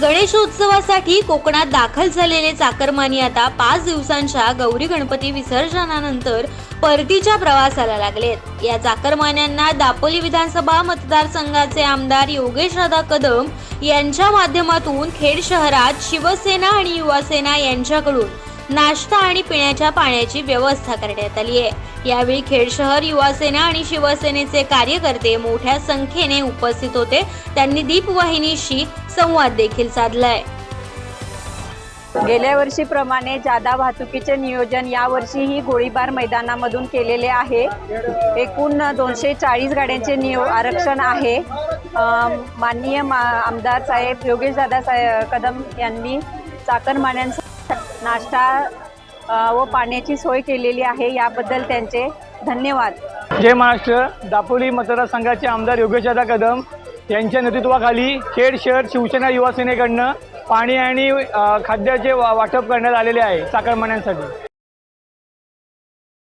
गणेशोत्सवासाठी कोकणात दाखल झालेले चाकरमानी आता पाच दिवसांच्या गौरी गणपती विसर्जनानंतर परतीच्या प्रवासाला लागलेत. या चाकरमान्यांना दापोली विधानसभा मतदारसंघाचे आमदार योगेश राधा कदम यांच्या माध्यमातून खेड शहरात शिवसेना आणि युवासेना यांच्याकडून नाश्ता आणि पिण्याच्या पाण्याची व्यवस्था करण्यात आली आहे. यावेळी खेड शहर युवासेना आणि शिवसेनेचे कार्यकर्ते मोठ्या संख्येने उपस्थित होते. त्यांनी दीपवाहिनीशी संवाद देखील साधलाय. गेल्या वर्षीप्रमाणे जादा वाहतुकीचे नियोजन यावर्षीही गोळीबार मैदानामधून केलेले आहे. एकूण दोनशे चाळीस गाड्यांचे नियो आरक्षण आहे. माननीय मा आमदार साहेब योगेश दादा साहेब कदम यांनी चाकरमान्यांसाठी नाश्ता व पाण्याची सोय केलेली आहे याबद्दल त्यांचे धन्यवाद. जय महाराष्ट्र दापोली मतदारसंघाचे आमदार योगेशदा कदम यांच्या नेतृत्वाखाली खेड शहर शिवसेना युवा सेनेकडनं पाणी आणि खाद्याचे वा- वाटप करण्यात आलेले आहे चाकरमान्यांसाठी